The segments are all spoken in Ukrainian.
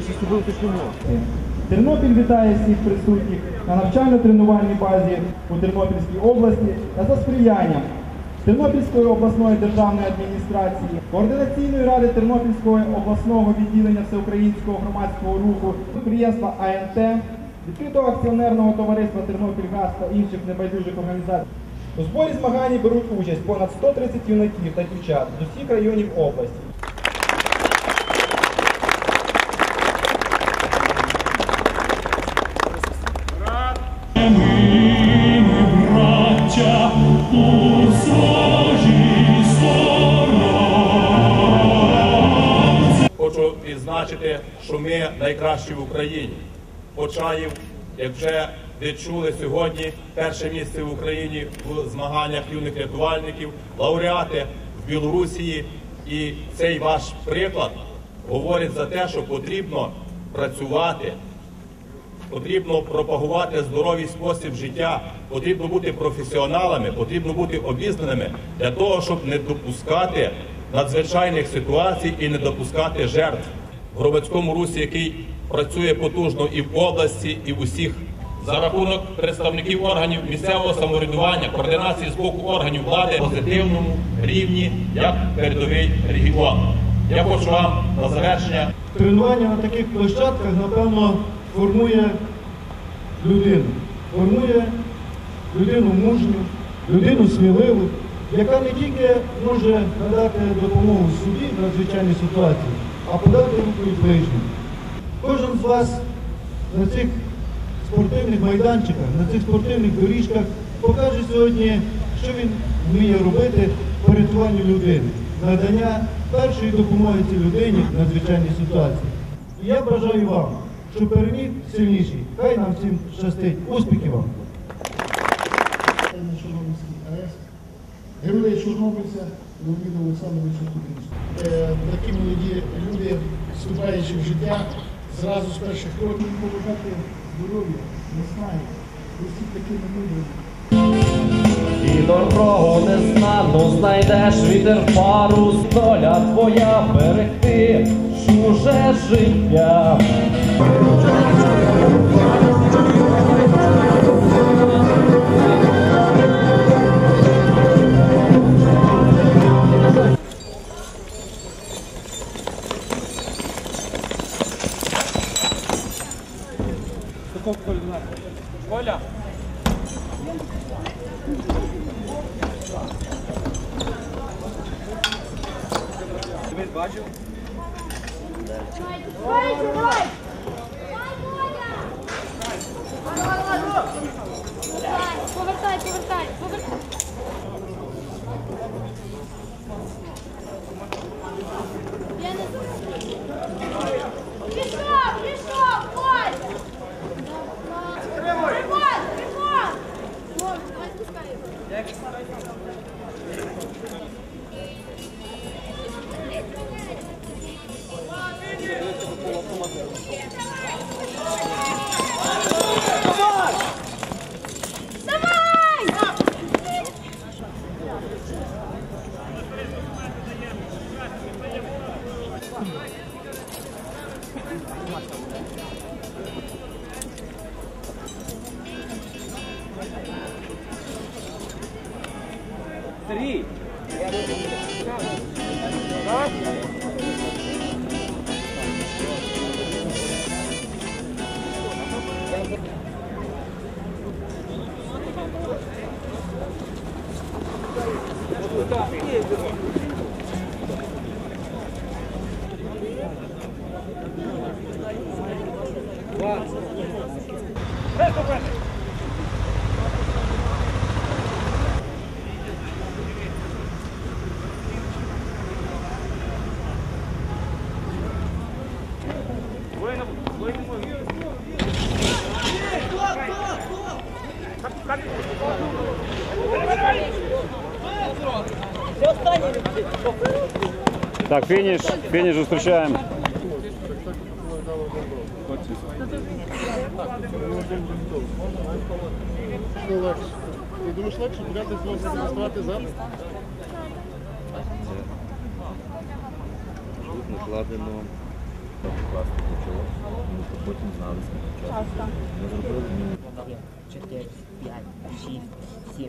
себе уточнимо. Тернопіль вітає всіх присутніх на навчально-тренувальній базі у Тернопільській області та за сприянням Тернопільської обласної державної адміністрації, Координаційної ради Тернопільського обласного відділення Всеукраїнського громадського руху, підприємства АНТ, відкритого акціонерного товариства Тернопільгаз та інших небайдужих організацій. У зборі змагань беруть участь понад 130 юнаків та дівчат з усіх районів області. Відзначити, що ми найкращі в Україні. Почаїв, як вже ви чули сьогодні, перше місце в Україні в змаганнях юних рятувальників, лауреати в Білорусі. І цей ваш приклад говорить за те, що потрібно працювати, потрібно пропагувати здоровий спосіб життя, потрібно бути професіоналами, потрібно бути обізнаними для того, щоб не допускати надзвичайних ситуацій і не допускати жертв громадському русі, який працює потужно і в області, і в усіх. За рахунок представників органів місцевого самоврядування, координації з боку органів влади на позитивному рівні, як передовий регіон. Я хочу вам на завершення Тренування на таких площадках, напевно, формує людину. Формує людину мужню, людину сміливу, яка не тільки може надати допомогу собі в надзвичайній ситуації, а подати руку ближнім. Кожен з вас на цих спортивних майданчиках, на цих спортивних доріжках покаже сьогодні, що він вміє робити по рятуванню людини, надання першої допомоги цій людині в надзвичайній ситуації. І я бажаю вам, щоб переміг сильніший. Хай нам всім щастить. Успіхів вам! на героя Чорнобильця Леоніда Олександровича Кутинського. Е, Такі молоді люди, вступаючи в життя, зразу з перших років побудати здоров'я, не знаю. усі такими мудрими. І дорогу незнану знайдеш вітер пару, доля твоя берегти, чуже життя. Давай, давай! Так, финиш. Финиш встречаем. Ти думаєш легше бігати з носа демонструвати? Тут накладено класно потім знали скільки часу. Ми зробили мінімум. 4, 5, 6, 7,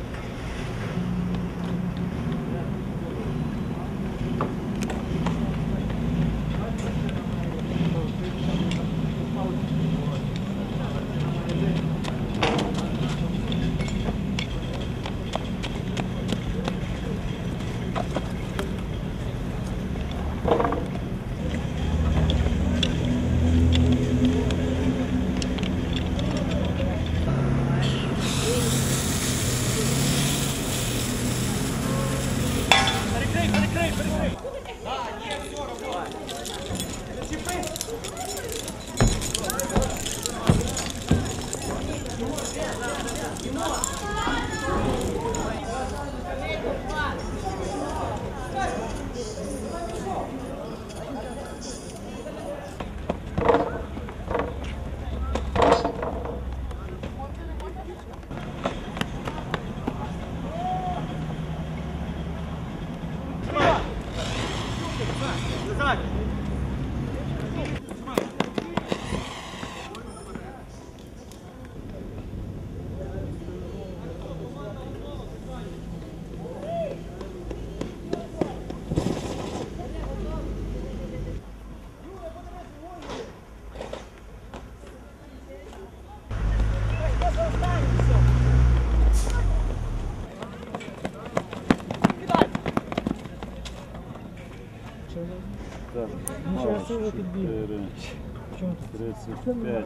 Тридцять п'ять.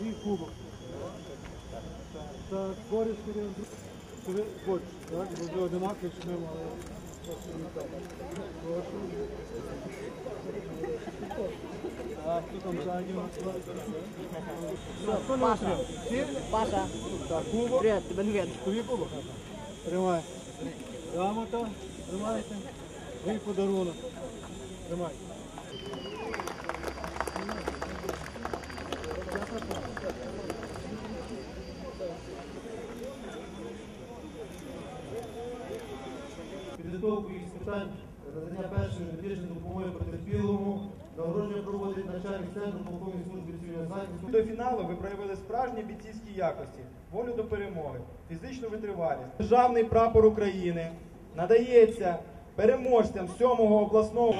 І кубок. Та кориш, коли хочеш, так? Бо вже одинакові, що ми мали. Паша, кубок. привет, тебе привет. Тобі кубок? Тримай. Рамота. Тримайте. Ви подарунок. Тримай. Надання першої медичної допомоги потерпілому. Нагородження проводить начальник центру полковник служби цивільного захисту. До фіналу ви проявили справжні бійцівські якості, волю до перемоги, фізичну витривалість. Державний прапор України надається переможцям 7-го обласного.